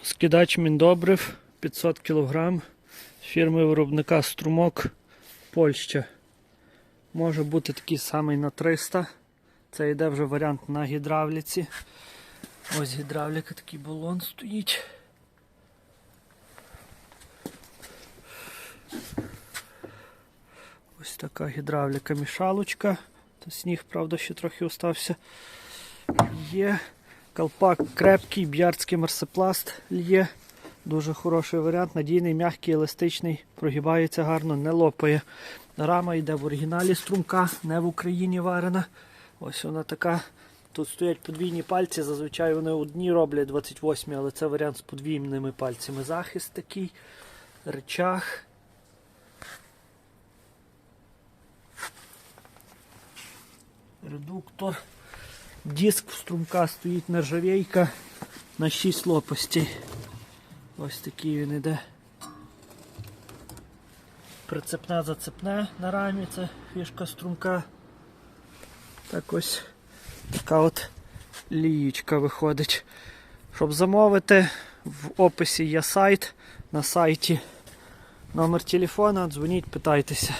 Розкидач міндобрив 500 кг фірми виробника Струмок Польща. Може бути такий самий на 300. Це йде вже варіант на гідравліці. Ось гідравліка, такий балон стоїть. Ось така гідравліка мішалочка. Та сніг, правда, ще трохи остався. Є колпак крепкий, б'ярдський мерсепласт є. Дуже хороший варіант, надійний, м'який, еластичний, прогибається гарно, не лопає. Рама йде в оригіналі струмка, не в Україні варена. Ось вона така. Тут стоять подвійні пальці, зазвичай вони одні роблять 28, але це варіант з подвійними пальцями. Захист такий, речах. Редуктор. Диск в струмка стоїть нержавейка на 6 лопастей. Ось такий він іде. Прицепне зацепне на рамі, це фішка струмка. Так ось така от лієчка виходить. Щоб замовити, в описі є сайт. На сайті номер телефона, дзвоніть, питайтеся.